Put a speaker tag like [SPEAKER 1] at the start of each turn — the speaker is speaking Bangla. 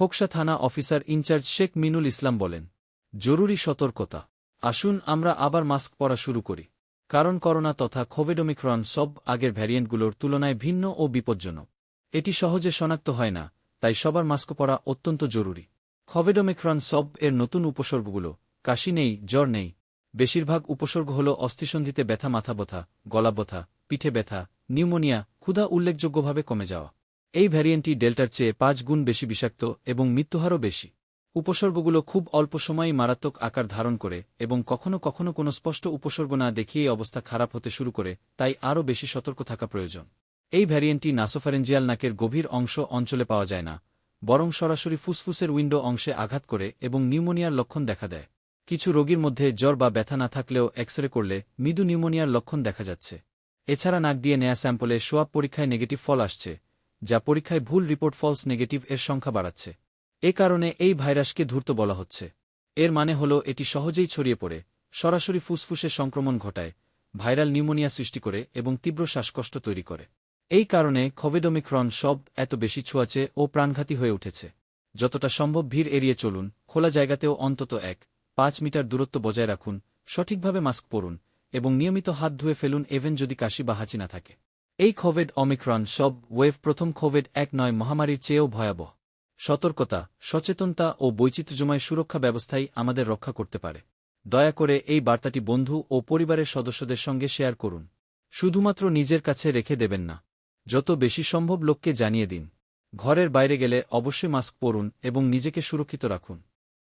[SPEAKER 1] খোকসা থানা officer in charge Sheikh Minul Islam বলেন, জরুরি সতর্কতা। আসুন আমরা আবার মাস্ক পরা শুরু করি। কারণ করোনা তথা কোভিডোমিক্রন সব আগের ভ্যারিয়েন্টগুলোর তুলনায় ভিন্ন ও বিপজ্জনক। এটি সহজে শনাক্ত হয় না, তাই সবার মাস্ক পরা অত্যন্ত জরুরি। কোভিডোমিক্রন সব এর নতুন উপসর্গগুলো, কাশি নেই, জ্বর নেই। বেশিরভাগ উপসর্গ হল অস্থিসন্ধিতে ব্যথা, মাথা ব্যথা, গলা ব্যথা, পিঠে ব্যথা, নিউমোনিয়া, ক্ষুধা উল্লেখযোগ্যভাবে কমে যাওয়া। এই ভ্যারিয়েন্টটি ডেল্টার চেয়ে পাঁচ গুণ বেশি বিষাক্ত এবং মৃত্যুহারও বেশি। উপসর্গগুলো খুব অল্প সময়ই মারাত্মক আকার ধারণ করে এবং কখনো কখনো কোনো স্পষ্ট উপসর্গ না দেখিয়েই অবস্থা খারাপ হতে শুরু করে, তাই আরও বেশি সতর্ক থাকা প্রয়োজন। এই ভ্যারিয়েন্টটি নাসোফারেঞ্জিয়াল নাকের গভীর অংশ অঞ্চলে পাওয়া যায় না, বরং সরাসরি ফুসফুসের উইন্ডো অংশে আঘাত করে এবং নিউমোনিয়ার লক্ষণ দেখা দেয়। কিছু রোগীর মধ্যে জ্বর বা ব্যথা না থাকলেও এক্স করলে মৃদু নিউমোনিয়ার লক্ষণ দেখা যাচ্ছে। এছাড়া নাক দিয়ে নেয়া স্যাম্পলে সোয়াব পরীক্ষায় নেগেটিভ ফল আসছে যা পরীক্ষায় ভুল রিপোর্ট ফলস নেগেটিভ এর সংখ্যা বাড়াচ্ছে। এ কারণে এই ভাইরাসকে ধূর্ত বলা হচ্ছে। এর মানে হল, এটি সহজেই ছড়িয়ে পড়ে, সরাসরি ফুসফুসে সংক্রমণ ঘটায়, ভাইরাল নিউমোনিয়া সৃষ্টি করে এবং তীব্র শ্বাসকষ্ট তৈরি করে। এই কারণে খোভেডোমিক্রন সব এত বেশি ছোঁয়াচে ও প্রাণঘাতী হয়ে উঠেছে। যতটা সম্ভব ভিড় এড়িয়ে চলুন, খোলা জায়গাতেও অন্তত এক, পাঁচ মিটার দূরত্ব বজায় রাখুন, সঠিকভাবে মাস্ক পরুন এবং নিয়মিত হাত ধুয়ে ফেলুন এভেন যদি কাশি বা হাঁচি না থাকে। এই কোভিড অমিক্রন সব ওয়েভ প্রথম কোভিড এক নয় মহামারীর চেয়েও ভয়াবহ। সতর্কতা, সচেতনতা ও বৈচিত্র্যময় সুরক্ষা ব্যবস্থাই আমাদের রক্ষা করতে পারে। দয়া করে এই বার্তাটি বন্ধু ও পরিবারের সদস্যদের সঙ্গে শেয়ার করুন। শুধুমাত্র নিজের কাছে রেখে দেবেন না। যত বেশি সম্ভব লোককে জানিয়ে দিন। ঘরের বাইরে গেলে অবশ্যই মাস্ক পরুন এবং নিজেকে সুরক্ষিত রাখুন।